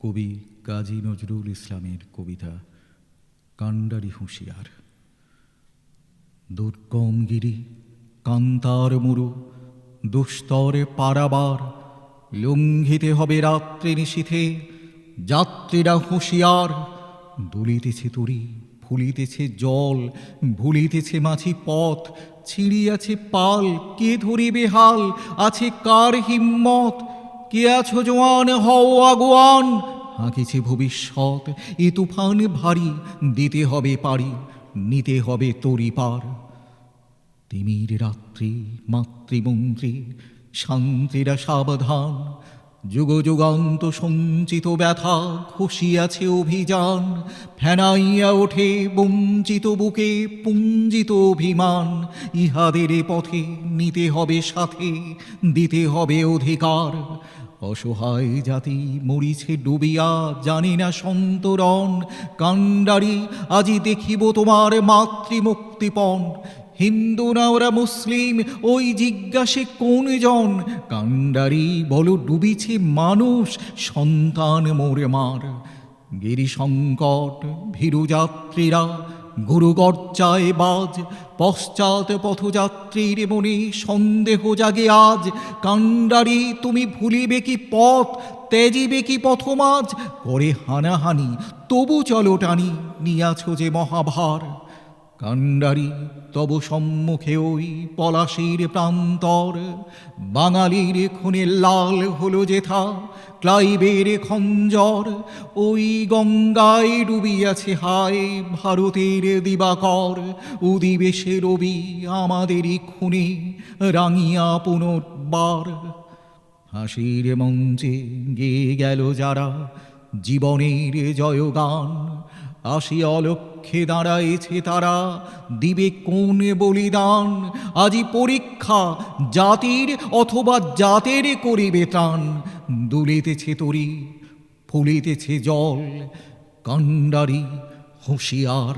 কবি কাজী নজরুল ইসলামের কবিতা কান্ডারি হুঁশিয়ার। দুর্গম গিরি কান্তার মুরু, দুস্তরে পারাবার, লঙ্ঘিতে হবে রাত্রি নিশীথে, যাত্রীরা হুঁশিয়ার, দুলিতেছে তরি ফুলিতেছে জল, ভুলিতেছে মাছি পথ, ছিঁড়িয়াছে পাল, কে ধরিবে হাল, আছে কার হিম্মত? কে আছো জোয়ান? হও আগুয়ান। হাঁকিছে ভবিষ্যৎ। এ তুফান ভারী। দিতে হবে পারি। নিতে হবে তরি পার। তিমির রাত্রি, মাতৃমন্ত্রী, শান্তিরা সাবধান। যুগ যুগান্ত সঞ্চিত ব্যথা খসিয়াছে অভিযান, ফেনাইয়া ওঠে বঞ্চিত বুকে পুঞ্জিত অভিমান। ইহাদের পথে নিতে হবে সাথে, দিতে হবে অধিকার। অসহায় জাতি মরিছে ডুবিয়া, জানি না সন্তরণ। কাণ্ডারি আজি দেখিব তোমার মাতৃমুক্তিপণ। হিন্দু না ওরা মুসলিম, ওই জিজ্ঞাসে কোন জন? কাণ্ডারি বলো, ডুবিছে মানুষ, সন্তান মোরে মার। গিরি সংকট ভীরু যাত্রীরা গুরু গর্জায় বাজ। পশ্চাৎ পথযাত্রীর মনে সন্দেহ জাগে আজ। কাণ্ডারি, তুমি ভুলিবে কি পথ তেজিবে কি পথমাজ? করে হানাহানি, তবু চলো টানি, নিয়াছ যে মহাভার। কাণ্ডারি তব সম্মুখে ওই পলাশির প্রান্তর। বাঙালির খুনে লাল হলো যেথা ক্লাইবের খঞ্জর। ওই গঙ্গায় ডুবিয়াছে হায় ভারতের দিবাকর। উদিবেশে রবি আমাদেরই খুনে রাঙিয়া পুনর্বার। হাসির মঞ্চে গেয়ে গেল যারা জীবনের জয়গান। আসি অলক্ষে দাঁড়াইছে তারা। দিবে কোন বলিদান। আজি পরীক্ষা জাতির অথবা জাতের করিবে টান দুলিতেছে তরি, ফুলিতেছে জল, কাণ্ডারি, হুঁশিয়ার।